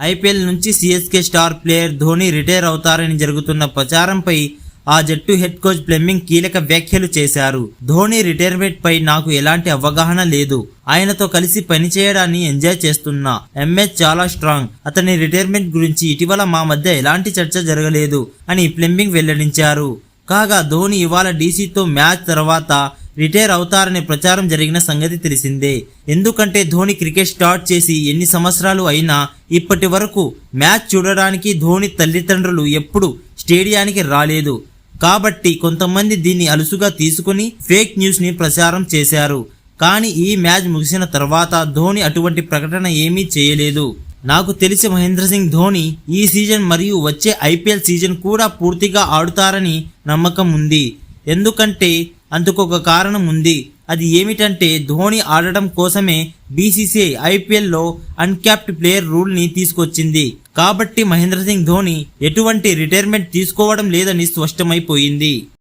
IPL నుంచి CSK star player Dhoni retire అవుతారని జరుగుతున్న ప్రచారంపై ఆ జట్టు హెడ్ కోచ్ ప్లెమ్మింగ్ కీలక వ్యాఖ్యలు చేశారు. ధోని రిటైర్మెంట్ పై నాకు ఎలాంటి అవగాహన లేదు. ఆయనతో కలిసి పనిచేయడాన్ని ఎంజాయ్ చేస్తున్నా. ఎంఎస్ చాలా స్ట్రాంగ్. అతని రిటైర్మెంట్ గురించి ఇటీవల మా మధ్య ఎలాంటి చర్చ జరగలేదు అని ప్లెంబింగ్ వెల్లడించారు. కాగా ధోని ఇవాళ డీసీతో మ్యాచ్ తర్వాత రిటైర్ అవుతారనే ప్రచారం జరిగిన సంగతి తెలిసిందే. ఎందుకంటే ధోని క్రికెట్ స్టార్ట్ చేసి ఎన్ని సంవత్సరాలు అయినా ఇప్పటి వరకు మ్యాచ్ చూడడానికి ధోని తల్లిదండ్రులు ఎప్పుడు స్టేడియానికి రాలేదు. కాబట్టి కొంతమంది దీన్ని అలుసుగా తీసుకుని ఫేక్ న్యూస్ని ప్రచారం చేశారు. కానీ ఈ మ్యాచ్ ముగిసిన తర్వాత ధోని అటువంటి ప్రకటన ఏమీ చేయలేదు. నాకు తెలిసి మహేంద్ర సింగ్ ధోని ఈ సీజన్ మరియు వచ్చే ఐపీఎల్ సీజన్ కూడా పూర్తిగా ఆడుతారని నమ్మకం ఉంది. ఎందుకంటే అందుకు ఒక కారణం ఉంది. అది ఏమిటంటే ధోని ఆడటం కోసమే బీసీసీఐ ఐపీఎల్లో అన్క్యాప్డ్ ప్లేయర్ రూల్ని తీసుకొచ్చింది. కాబట్టి మహేంద్ర సింగ్ ధోని ఎటువంటి రిటైర్మెంట్ తీసుకోవడం లేదని స్పష్టమైపోయింది.